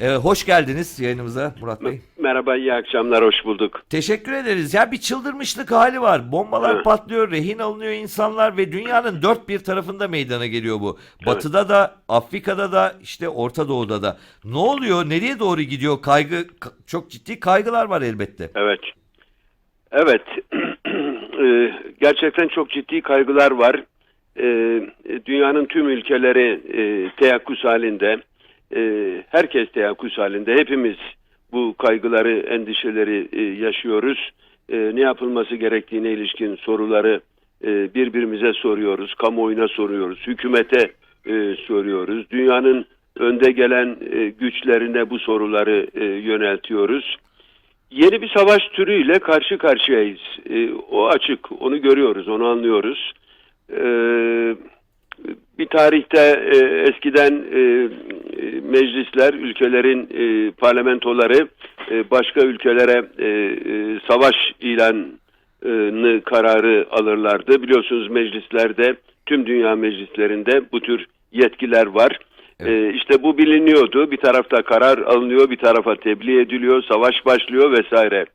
Ee, hoş geldiniz yayınımıza Murat Bey. Merhaba, iyi akşamlar, hoş bulduk. Teşekkür ederiz. Ya bir çıldırmışlık hali var. Bombalar Evet. patlıyor, rehin alınıyor insanlar ve dünyanın dört bir tarafında meydana geliyor bu. Batı'da da, Afrika'da da, işte Orta Doğu'da da. Ne oluyor? Nereye doğru gidiyor? Kaygı ka- çok ciddi kaygılar var elbette. Evet. Evet, Ee, gerçekten çok ciddi kaygılar var. Ee, Dünyanın tüm ülkeleri e, teyakkuz halinde, e, herkes teyakkuz halinde. Hepimiz bu kaygıları, endişeleri e, yaşıyoruz. E, Ne yapılması gerektiğine ilişkin soruları e, birbirimize soruyoruz, kamuoyuna soruyoruz, hükümete e, soruyoruz. Dünyanın önde gelen e, güçlerine bu soruları e, yöneltiyoruz. Yeni bir savaş türüyle karşı karşıyayız. E, o açık, onu görüyoruz, onu anlıyoruz. E, bir tarihte e, eskiden e, e, meclisler, ülkelerin e, parlamentoları e, başka ülkelere e, e, savaş ilanı kararı alırlardı. Biliyorsunuz meclislerde, tüm dünya meclislerinde bu tür yetkiler var. Evet. E, işte bu biliniyordu. Bir tarafta karar alınıyor, bir tarafa tebliğ ediliyor, savaş başlıyor vesaire.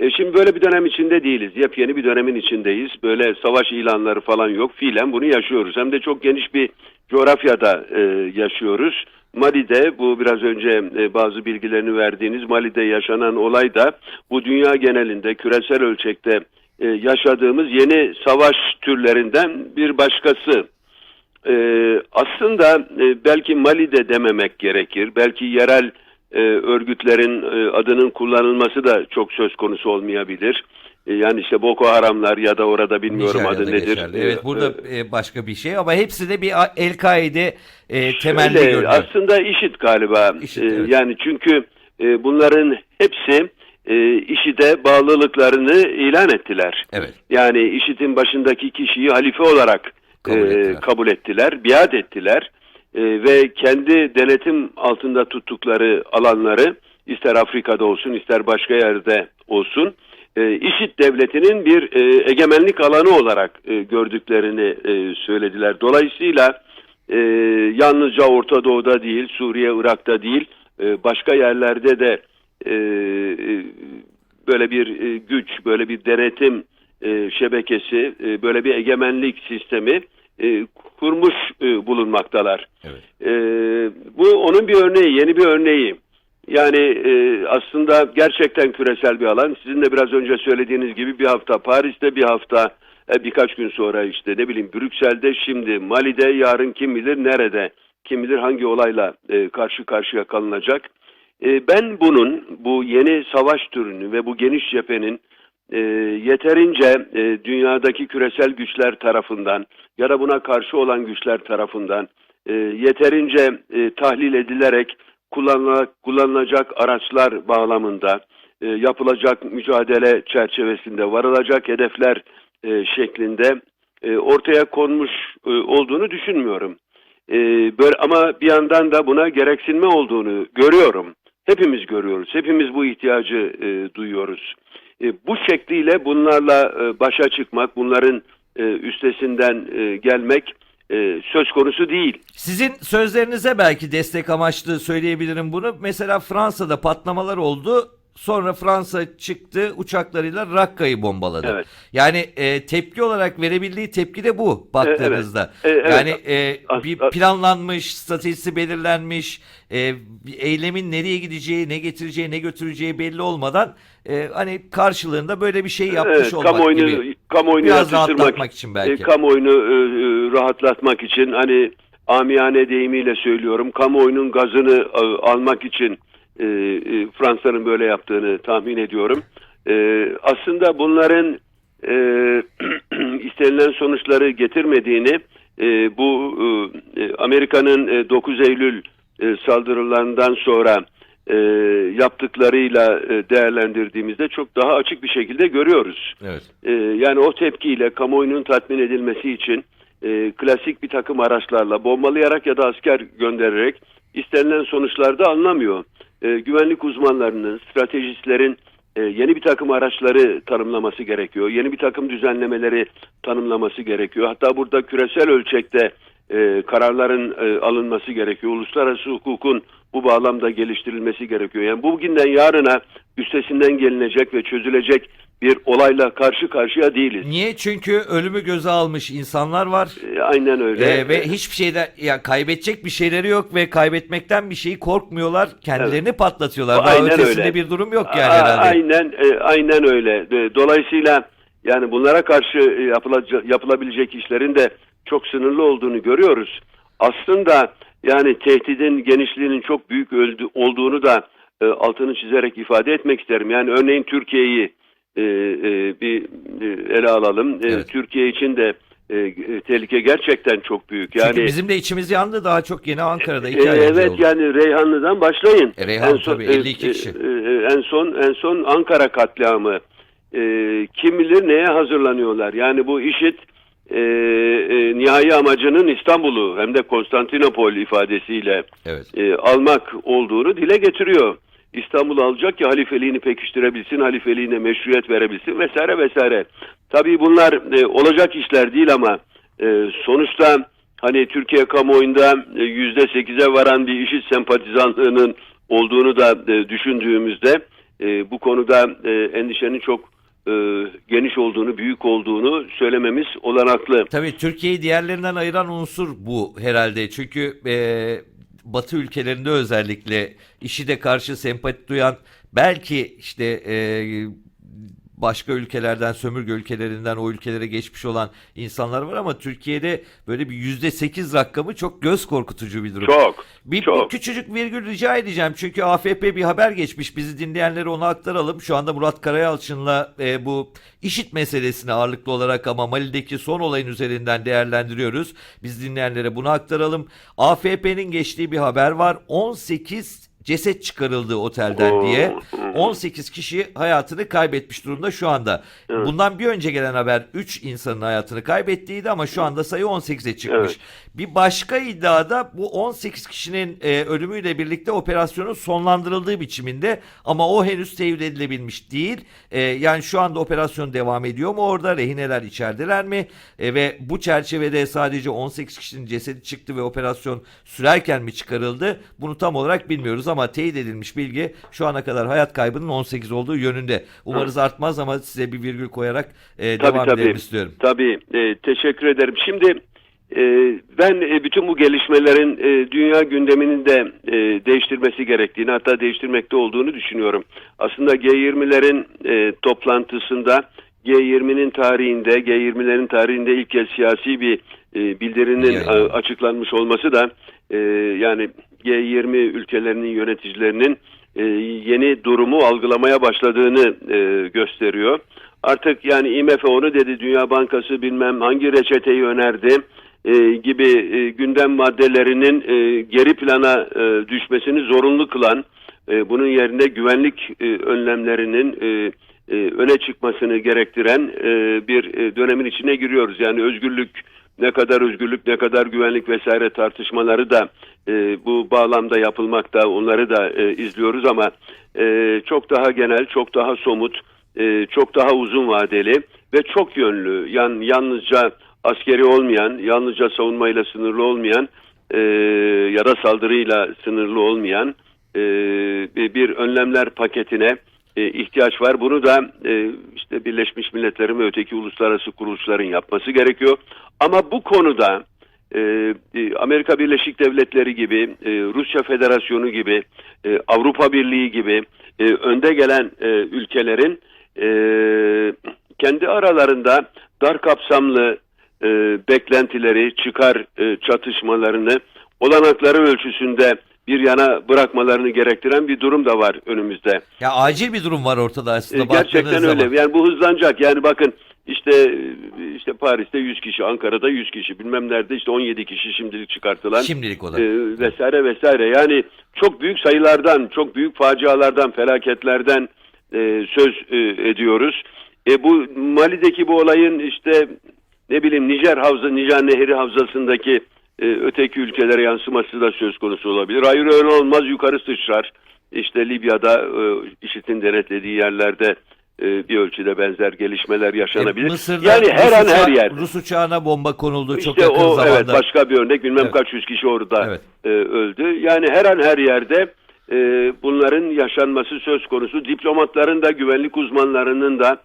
E şimdi böyle bir dönem içinde değiliz. Yepyeni bir dönemin içindeyiz. Böyle savaş ilanları falan yok. Fiilen bunu yaşıyoruz. Hem de çok geniş bir coğrafyada e, yaşıyoruz. Mali'de bu biraz önce e, bazı bilgilerini verdiğiniz Mali'de yaşanan olay da bu dünya genelinde küresel ölçekte e, yaşadığımız yeni savaş türlerinden bir başkası. Ee, aslında e, belki Mali'de dememek gerekir. Belki yerel e, örgütlerin e, adının kullanılması da çok söz konusu olmayabilir. E, yani işte Boko Haramlar ya da orada bilmiyorum Nijerya'da adı nedir. geçerli. Evet Ee, burada e, başka bir şey ama hepsi de bir El-Kaide e, temelli görünüyor. aslında işit galiba. IŞİD, Ee, evet. Yani çünkü e, bunların hepsi e, IŞİD'e bağlılıklarını ilan ettiler. Evet. Yani IŞİD'in başındaki kişiyi halife olarak Kabul e, ettiler. kabul ettiler, biat ettiler E, ve kendi denetim altında tuttukları alanları ister Afrika'da olsun ister başka yerde olsun e, IŞİD devletinin bir e, egemenlik alanı olarak e, gördüklerini e, söylediler. Dolayısıyla yalnızca Orta Doğu'da değil, Suriye, Irak'ta değil, başka yerlerde de böyle bir güç, böyle bir denetim şebekesi, böyle bir egemenlik sistemi e, kurmuş e, bulunmaktalar. Evet. E, bu onun bir örneği, yeni bir örneği. Yani e, aslında gerçekten küresel bir alan. Sizin de biraz önce söylediğiniz gibi bir hafta Paris'te, bir hafta e, birkaç gün sonra işte ne bileyim Brüksel'de, şimdi Mali'de, yarın kim bilir nerede, kim bilir hangi olayla e, karşı karşıya kalınacak. E, ben bunun, bu yeni savaş türünü ve bu geniş cephenin e, yeterince e, dünyadaki küresel güçler tarafından ya da buna karşı olan güçler tarafından e, yeterince e, tahlil edilerek kullanıla- kullanılacak araçlar bağlamında e, yapılacak mücadele çerçevesinde varılacak hedefler e, şeklinde e, ortaya konmuş e, olduğunu düşünmüyorum. E, böyle ama bir yandan da buna gereksinme olduğunu görüyorum. Hepimiz görüyoruz. Hepimiz bu ihtiyacı e, duyuyoruz. E, bu şekliyle bunlarla e, başa çıkmak, bunların e, üstesinden gelmek söz konusu değil. Sizin sözlerinize belki destek amaçlı söyleyebilirim bunu. Mesela Fransa'da patlamalar oldu. Sonra Fransa çıktı uçaklarıyla Rakka'yı bombaladı. Evet. Yani e, tepki olarak verebildiği tepki de bu baktığınızda. E, evet. Yani e, bir planlanmış, stratejisi belirlenmiş, e, eylemin nereye gideceği, ne getireceği, ne götüreceği belli olmadan e, hani karşılığında böyle bir şey yapmış Evet, olmak kamuoyunu, gibi. Kamuoyunu Biraz rahatlatmak için belki. e, kamuoyunu e, e, rahatlatmak için hani amiyane deyimiyle söylüyorum kamuoyunun gazını e, almak için e, e, Fransa'nın böyle yaptığını tahmin ediyorum. E, aslında bunların e, istenilen sonuçları getirmediğini e, bu e, e, Amerika'nın e, 9 Eylül e, saldırılarından sonra e, yaptıklarıyla e, değerlendirdiğimizde çok daha açık bir şekilde görüyoruz. Evet. E, yani o tepkiyle kamuoyunun tatmin edilmesi için e, klasik bir takım araçlarla bombalayarak ya da asker göndererek istenilen sonuçlarda alınamıyor. E, güvenlik uzmanlarının, stratejistlerin e, yeni bir takım araçları tanımlaması gerekiyor. Yeni bir takım düzenlemeleri tanımlaması gerekiyor. Hatta burada küresel ölçekte e, kararların e, alınması gerekiyor. Uluslararası hukukun bu bağlamda geliştirilmesi gerekiyor. Yani bugünden yarına üstesinden gelinecek ve çözülecek bir olayla karşı karşıya değiliz. Niye? Çünkü ölümü göze almış insanlar var. E, aynen öyle. Ee, ve hiçbir şeyden ya kaybedecek bir şeyleri yok ve kaybetmekten bir şeyi korkmuyorlar. Kendilerini patlatıyorlar. Daha Aynen ötesinde öyle. bir durum yok yani A- herhalde. Aynen e, aynen öyle. E, Dolayısıyla yani bunlara karşı e, yapılaca- yapılabilecek işlerin de çok sınırlı olduğunu görüyoruz. Aslında yani tehdidin genişliğinin çok büyük olduğunu da e, altını çizerek ifade etmek isterim. Yani örneğin Türkiye'yi e, e, bir e, ele alalım. E, Evet. Türkiye için de e, e, tehlike gerçekten çok büyük. Yani Çünkü bizim de içimiz yandı daha çok yeni Ankara'da iki e, ay evet oldu. yani Reyhanlı'dan başlayın. E, Reyhan tabii, 52 e, kişi. e, en son en son Ankara katliamı. E, kim bilir neye hazırlanıyorlar. Yani bu işit e, e, nihai amacının İstanbul'u hem de Konstantinopol ifadesiyle Evet. e, almak olduğunu dile getiriyor. İstanbul'u alacak ki halifeliğini pekiştirebilsin, halifeliğine meşruiyet verebilsin vesaire vesaire. Tabii bunlar e, olacak işler değil ama e, sonuçta hani Türkiye kamuoyunda e, yüzde sekize varan bir işit sempatizanlığının olduğunu da e, düşündüğümüzde e, bu konuda e, endişenin çok e, geniş olduğunu, büyük olduğunu söylememiz olanaklı. Tabii Türkiye'yi diğerlerinden ayıran unsur bu herhalde. Çünkü e, Batı ülkelerinde özellikle işi de karşı sempati duyan belki işte e, başka ülkelerden, sömürge ülkelerinden o ülkelere geçmiş olan insanlar var ama Türkiye'de böyle bir yüzde sekiz rakamı çok göz korkutucu bir durum. Çok, Bir, çok. bir küçücük virgül rica edeceğim. Çünkü AFP bir haber geçmiş. Bizi dinleyenlere onu aktaralım. Şu anda Murat Karayalçın'la e, bu işit meselesini ağırlıklı olarak ama Mali'deki son olayın üzerinden değerlendiriyoruz. Biz dinleyenlere bunu aktaralım. AFP'nin geçtiği bir haber var. 18 ceset çıkarıldı otelden diye. 18 kişi hayatını kaybetmiş durumda şu anda. Bundan bir önce gelen haber 3 insanın hayatını kaybettiğiydi ama şu anda sayı 18'e çıkmış. Evet. Bir başka iddiada bu 18 kişinin e, ölümüyle birlikte operasyonun sonlandırıldığı biçiminde ama o henüz teyit edilebilmiş değil. E, yani şu anda operasyon devam ediyor mu orada? Rehineler içerideler mi? E, ve bu çerçevede sadece 18 kişinin cesedi çıktı ve operasyon sürerken mi çıkarıldı? Bunu tam olarak bilmiyoruz ama teyit edilmiş bilgi şu ana kadar hayat kaybının 18 olduğu yönünde. Umarız artmaz ama size bir virgül koyarak e, Tabii, devam tabii. edelim istiyorum. Tabii, e, teşekkür ederim. Şimdi e, ben e, bütün bu gelişmelerin e, dünya gündemini de değiştirmesi gerektiğini hatta değiştirmekte olduğunu düşünüyorum. Aslında G20'lerin e, toplantısında G20'nin tarihinde, G20'lerin tarihinde ilk kez siyasi bir bildirinin açıklanmış olması da yani G20 ülkelerinin yöneticilerinin e, yeni durumu algılamaya başladığını e, gösteriyor. Artık yani IMF onu dedi, Dünya Bankası bilmem hangi reçeteyi önerdi e, gibi e, gündem maddelerinin e, geri plana e, düşmesini zorunlu kılan, e, bunun yerine güvenlik e, önlemlerinin e, e, öne çıkmasını gerektiren e, bir e, dönemin içine giriyoruz. Yani özgürlük ne kadar özgürlük ne kadar güvenlik vesaire tartışmaları da e, bu bağlamda yapılmakta onları da e, izliyoruz ama e, çok daha genel çok daha somut e, çok daha uzun vadeli ve çok yönlü yan, yalnızca askeri olmayan yalnızca savunmayla sınırlı olmayan e, ya da saldırıyla sınırlı olmayan e, bir önlemler paketine ihtiyaç var. Bunu da e, işte Birleşmiş Milletler'in ve öteki uluslararası kuruluşların yapması gerekiyor. Ama bu konuda e, e, Amerika Birleşik Devletleri gibi, e, Rusya Federasyonu gibi, e, Avrupa Birliği gibi e, önde gelen e, ülkelerin e, kendi aralarında dar kapsamlı e, beklentileri, çıkar e, çatışmalarını olanakları ölçüsünde bir yana bırakmalarını gerektiren bir durum da var önümüzde. Ya acil bir durum var ortada aslında. E, gerçekten öyle. zaman. Yani bu hızlanacak. Yani bakın işte işte Paris'te 100 kişi, Ankara'da 100 kişi, bilmem nerede işte 17 kişi şimdilik çıkartılan Şimdilik o da. e, vesaire vesaire. Yani çok büyük sayılardan, çok büyük facialardan, felaketlerden e, söz e, ediyoruz. E, bu Mali'deki bu olayın işte ne bileyim Nijer havza, Nijer Nehri havzasındaki e, öteki ülkelere yansıması da söz konusu olabilir. Hayır öyle olmaz yukarı sıçrar. İşte Libya'da e, IŞİD'in denetlediği yerlerde e, bir ölçüde benzer gelişmeler yaşanabilir. E, Mısır'da yani her Rus an her yerde. Rus uçağına bomba konuldu çok İşte yakın o zamanda. evet başka bir örnek bilmem Evet. kaç yüz kişi orada Evet. e, öldü. Yani her an her yerde e, bunların yaşanması söz konusu. Diplomatların da güvenlik uzmanlarının da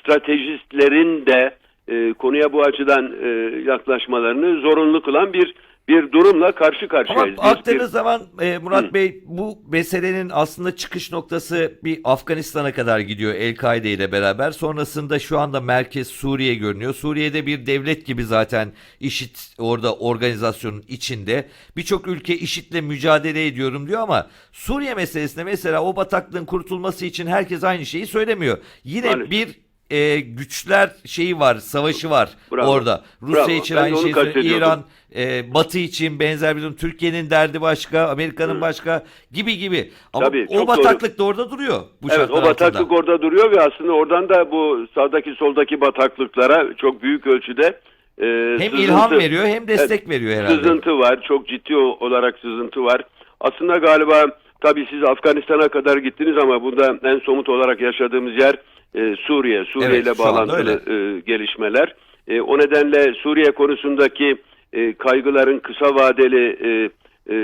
stratejistlerin de e, konuya bu açıdan e, yaklaşmalarını zorunlu kılan bir bir durumla karşı Ama karşıyayız. Bir- baktığınız zaman e, Murat Hı. Bey bu meselenin aslında çıkış noktası bir Afganistan'a kadar gidiyor El-Kaide ile beraber. Sonrasında şu anda merkez Suriye görünüyor. Suriye'de bir devlet gibi zaten IŞİD orada organizasyonun içinde. Birçok ülke IŞİD'le mücadele ediyorum diyor ama Suriye meselesinde mesela o bataklığın kurtulması için herkes aynı şeyi söylemiyor. Yine Maalesef. bir e, güçler şeyi var, savaşı var Bravo. orada. Rusya Bravo. için Ben aynı onu kastediyordum. İran, e, Batı için benzer bir durum. Türkiye'nin derdi başka, Amerika'nın başka gibi gibi. Ama Tabii, o çok bataklık da orada duruyor. Bu Evet şartlar o bataklık altında. orada duruyor ve aslında oradan da bu sağdaki soldaki bataklıklara çok büyük ölçüde e, Hem sızıntı- ilham veriyor hem destek veriyor herhalde. Sızıntı var. Çok ciddi o- olarak sızıntı var. Aslında galiba tabii siz Afganistan'a kadar gittiniz ama bunda en somut olarak yaşadığımız yer e, Suriye. Suriye Evet, ile bağlantılı e, gelişmeler. E, o nedenle Suriye konusundaki e, kaygıların kısa vadeli e, e,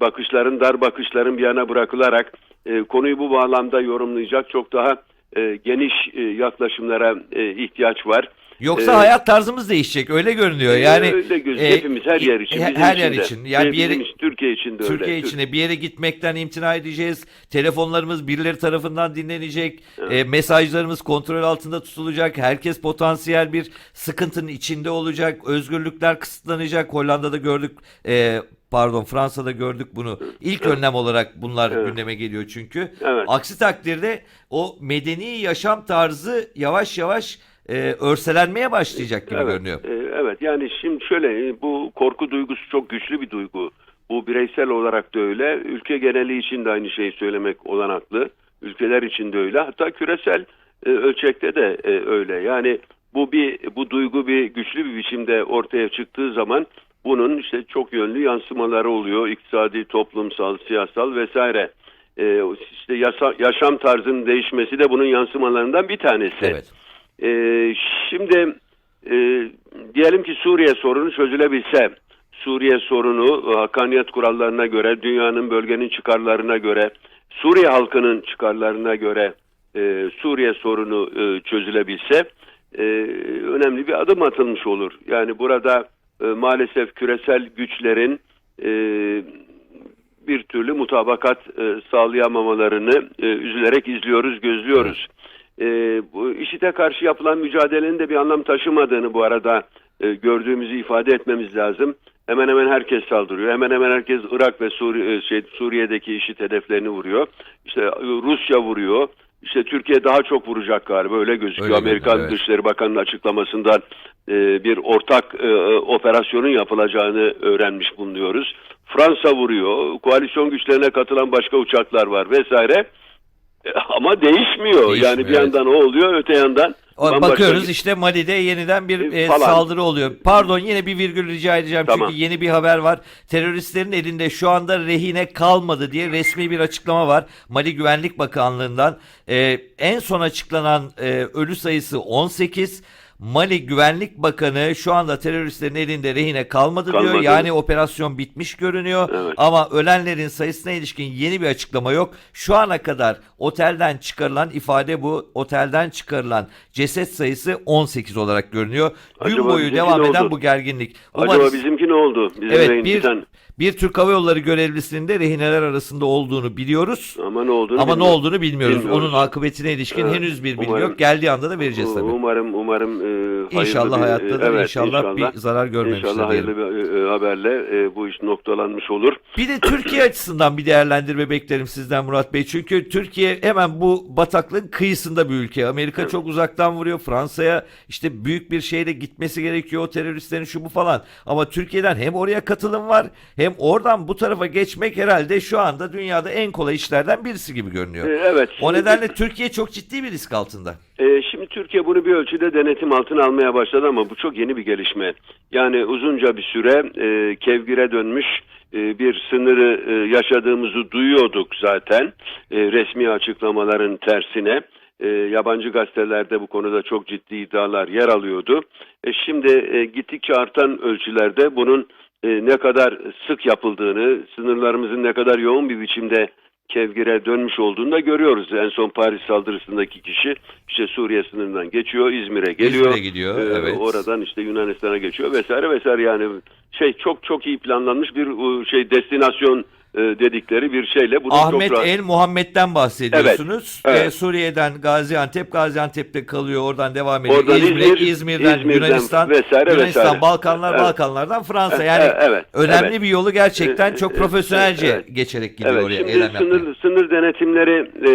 bakışların, dar bakışların bir yana bırakılarak e, konuyu bu bağlamda yorumlayacak çok daha e, geniş e, yaklaşımlara e, ihtiyaç var. Yoksa Ee, hayat tarzımız değişecek öyle görünüyor. Yani öyle göz, e, hepimiz her yer için. bizim her yer için için. Yani bir yere için, Türkiye için de öyle. Türkiye Tür- içinde bir yere gitmekten imtina edeceğiz. Telefonlarımız birileri tarafından dinlenecek. E, mesajlarımız kontrol altında tutulacak. Herkes potansiyel bir sıkıntının içinde olacak. Özgürlükler kısıtlanacak. Hollanda'da gördük. e, pardon Fransa'da gördük bunu. İlk önlem olarak bunlar Evet. gündeme geliyor çünkü. Evet. Aksi takdirde o medeni yaşam tarzı yavaş yavaş e, örselenmeye başlayacak gibi evet, görünüyor. e, evet yani şimdi şöyle bu korku duygusu çok güçlü bir duygu. Bu bireysel olarak da öyle. Ülke geneli için de aynı şeyi söylemek olanaklı. Ülkeler için de öyle. Hatta küresel e, ölçekte de e, öyle. Yani bu bir bu duygu bir güçlü bir biçimde ortaya çıktığı zaman bunun işte çok yönlü yansımaları oluyor. İktisadi, toplumsal, siyasal vesaire. E, işte yasa- yaşam tarzının değişmesi de bunun yansımalarından bir tanesi. Evet. Ee, şimdi e, diyelim ki Suriye sorunu çözülebilse, Suriye sorunu e, hakkaniyet kurallarına göre, dünyanın bölgenin çıkarlarına göre, Suriye halkının çıkarlarına göre e, Suriye sorunu e, çözülebilse e, önemli bir adım atılmış olur. Yani burada e, maalesef küresel güçlerin e, bir türlü mutabakat e, sağlayamamalarını e, üzülerek izliyoruz, gözlüyoruz. E, bu IŞİD'e karşı yapılan mücadelenin de bir anlam taşımadığını bu arada e, gördüğümüzü ifade etmemiz lazım. Hemen hemen herkes saldırıyor. Hemen hemen herkes Irak ve Suriye, e, şey, Suriye'deki IŞİD hedeflerini vuruyor. İşte e, Rusya vuruyor. İşte Türkiye daha çok vuracak galiba öyle gözüküyor. Öyle Amerikan evet. Dışişleri Bakanı'nın açıklamasından e, bir ortak e, operasyonun yapılacağını öğrenmiş bulunuyoruz. Fransa vuruyor. Koalisyon güçlerine katılan başka uçaklar var vesaire. Ama değişmiyor. Değişmiyor, yani bir evet. yandan o oluyor, öte yandan bambaşka Bakıyoruz işte Mali'de yeniden bir E, e, falan. saldırı oluyor. Pardon yine bir virgül rica edeceğim Tamam. çünkü yeni bir haber var. Teröristlerin elinde şu anda rehine kalmadı diye resmi bir açıklama var. Mali Güvenlik Bakanlığı'ndan. E, en son açıklanan e, ölü sayısı 18. Mali Güvenlik Bakanı şu anda teröristlerin elinde rehine kalmadı, diyor. Kalmadı. Yani operasyon bitmiş görünüyor. Evet. Ama ölenlerin sayısına ilişkin yeni bir açıklama yok. Şu ana kadar otelden çıkarılan ifade bu. Otelden çıkarılan ceset sayısı 18 olarak görünüyor. Gün Acaba boyu bizimki devam ne eden bu gerginlik. Acaba Umarız- bizimki ne oldu? Bizim Evet bir, biten- bir Türk Hava Yolları görevlisinin de rehineler arasında olduğunu biliyoruz. ama ne olduğunu Ama ne bilmiyorum. olduğunu bilmiyoruz. Bilmiyoruz. Onun akıbetine ilişkin Evet, henüz bir bilgi umarım- yok. Geldiği anda da vereceğiz tabii. Umarım umarım e, hayırlı İnşallah bir, hayattadır, evet, inşallah bir zarar görmemiştir İnşallah hayırlı bir e, haberle e, bu iş noktalanmış olur. Bir de Türkiye açısından bir değerlendirme beklerim sizden Murat Bey. Çünkü Türkiye hemen bu bataklığın kıyısında bir ülke. Amerika çok uzaktan vuruyor. Fransa'ya işte büyük bir şeyle gitmesi gerekiyor o teröristlerin şu bu falan. Ama Türkiye'den hem oraya katılım var hem oradan bu tarafa geçmek herhalde şu anda dünyada en kolay işlerden birisi gibi görünüyor. E, evet. O nedenle Türkiye çok ciddi bir risk altında. E, şimdi Türkiye bunu bir ölçüde denetim altına almaya başladı ama bu çok yeni bir gelişme. Yani uzunca bir süre e, kevgire dönmüş e, bir sınırı e, yaşadığımızı duyuyorduk zaten e, resmi açıklamaların tersine. E, yabancı gazetelerde bu konuda çok ciddi iddialar yer alıyordu. E, şimdi e, gittikçe artan ölçülerde bunun e, ne kadar sık yapıldığını, sınırlarımızın ne kadar yoğun bir biçimde kevgire dönmüş olduğunu da görüyoruz. En son Paris saldırısındaki kişi işte Suriye sınırından geçiyor, İzmir'e geliyor. İzmir'e gidiyor, Ee, evet. Oradan işte Yunanistan'a geçiyor vesaire vesaire yani şey çok çok iyi planlanmış bir e, şey destinasyon e, dedikleri bir şeyle bunu Ahmet çok El Muhammed'den bahsediyorsunuz. Evet, evet. Ee, Suriye'den Gaziantep, Gaziantep'te kalıyor, oradan devam ediyor. Oradan İzmir, İzmir'den, İzmir'den Yunanistan, vesaire Yunanistan, vesaire. Balkanlar, Evet. Balkanlardan Fransa. E- Yani e- evet, önemli evet. bir yolu gerçekten E- çok e- profesyonelce evet. geçerek gidiyor Evet, oraya şimdi eylem yapmaya. sınır, sınır denetimleri e,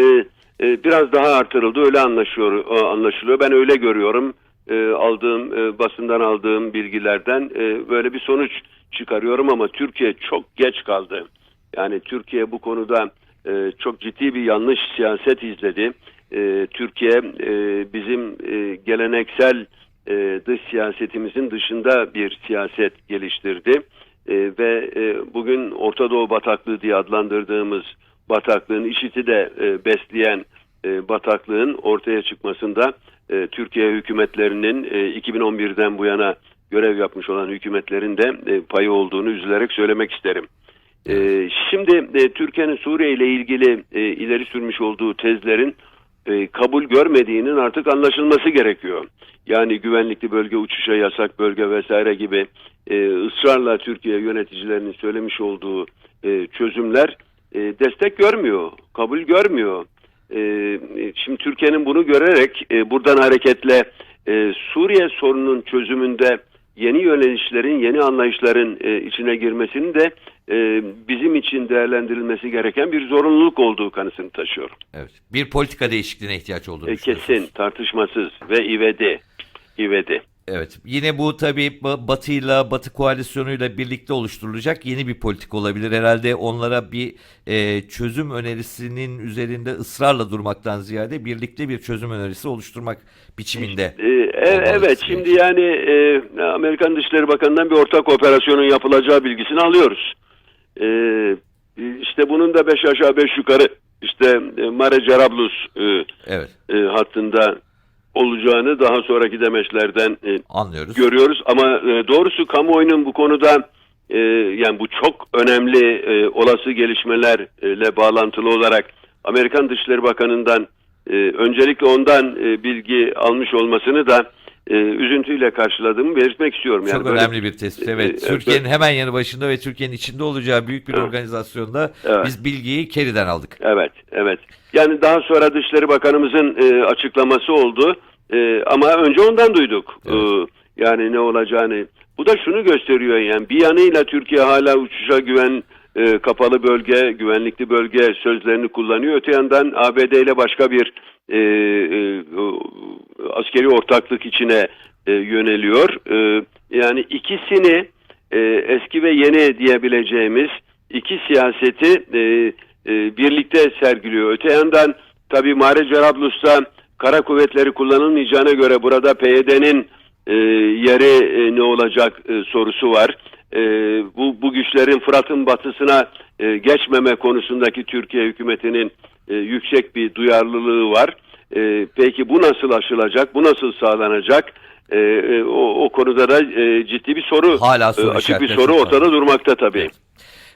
e, biraz daha artırıldı. Öyle anlaşıyor, e, anlaşılıyor. Ben öyle görüyorum. E, aldığım e, basından aldığım bilgilerden e, böyle bir sonuç çıkarıyorum ama Türkiye çok geç kaldı. Yani Türkiye bu konuda e, çok ciddi bir yanlış siyaset izledi. E, Türkiye e, bizim e, geleneksel e, dış siyasetimizin dışında bir siyaset geliştirdi. E, ve e, bugün Orta Doğu bataklığı diye adlandırdığımız bataklığın işiti de e, besleyen e, bataklığın ortaya çıkmasında e, Türkiye hükümetlerinin e, 2011'den bu yana görev yapmış olan hükümetlerin de e, payı olduğunu üzülerek söylemek isterim. E, şimdi e, Türkiye'nin Suriye ile ilgili e, ileri sürmüş olduğu tezlerin e, kabul görmediğinin artık anlaşılması gerekiyor. Yani güvenlikli bölge, uçuşa yasak bölge vesaire gibi e, ısrarla Türkiye yöneticilerinin söylemiş olduğu e, çözümler e, destek görmüyor, kabul görmüyor. E, e, şimdi Türkiye'nin bunu görerek e, buradan hareketle e, Suriye sorunun çözümünde yeni yönelişlerin, yeni anlayışların e, içine girmesinin de e, bizim için değerlendirilmesi gereken bir zorunluluk olduğu kanısını taşıyorum. Evet. Bir politika değişikliğine ihtiyaç olduğunu E, kesin, tartışmasız ve ivedi. ivedi. Evet. Yine bu tabii Ba- Batı'yla, Batı koalisyonuyla birlikte oluşturulacak yeni bir politik olabilir. Herhalde onlara bir e, çözüm önerisinin üzerinde ısrarla durmaktan ziyade birlikte bir çözüm önerisi oluşturmak biçiminde. E, e, evet, şimdi yani e, Amerikan Dışişleri Bakanı'ndan bir ortak operasyonun yapılacağı bilgisini alıyoruz. E, işte bunun da beş aşağı beş yukarı işte e, Mare Cerablus e, Evet. e, hattında olacağını daha sonraki demeçlerden e, Anlıyoruz. görüyoruz ama e, doğrusu kamuoyunun bu konuda e, yani bu çok önemli e, olası gelişmelerle bağlantılı olarak Amerikan Dışişleri Bakanı'ndan e, öncelikle ondan e, bilgi almış olmasını da e, üzüntüyle karşıladığımı belirtmek istiyorum. Yani Çok böyle- önemli bir tespit. Evet. E, e, Türkiye'nin hemen yanı başında ve Türkiye'nin içinde olacağı büyük bir Evet. organizasyonda Evet. biz bilgiyi Kerry'den aldık. Evet, evet. Yani daha sonra Dışişleri Bakanımızın e, açıklaması oldu. E, ama önce ondan duyduk. Evet. E, yani ne olacağını. Bu da şunu gösteriyor yani bir yanıyla Türkiye hala uçuşa güven e, kapalı bölge, güvenlikli bölge sözlerini kullanıyor. Öte yandan ABD ile başka bir e, e, askeri ortaklık içine e, yöneliyor. E, yani ikisini e, eski ve yeni diyebileceğimiz iki siyaseti e, e, birlikte sergiliyor. Öte yandan tabi Mare Cerablus'ta kara kuvvetleri kullanılmayacağına göre burada PYD'nin e, yeri e, ne olacak e, sorusu var. E, bu, bu güçlerin Fırat'ın batısına e, geçmeme konusundaki Türkiye hükümetinin e, yüksek bir duyarlılığı var. E, peki bu nasıl aşılacak? Bu nasıl sağlanacak? E, e, o, o konuda da e, ciddi bir soru, Hala soru e, açık bir soru çok var. ortada durmakta tabii. Evet.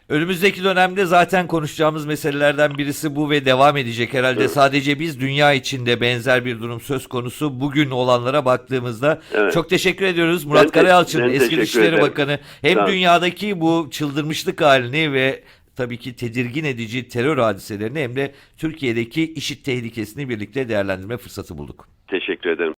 Önümüzdeki dönemde zaten konuşacağımız meselelerden birisi bu ve devam edecek herhalde. Sadece biz dünya içinde benzer bir durum söz konusu. Bugün olanlara baktığımızda Evet. çok teşekkür ediyoruz. Murat Ben Karayalçın ben eski Dışişleri ederim. Bakanı hem ol. dünyadaki bu çıldırmışlık halini ve tabii ki tedirgin edici terör hadiselerini hem de Türkiye'deki işit tehlikesini birlikte değerlendirme fırsatı bulduk. Teşekkür ederim.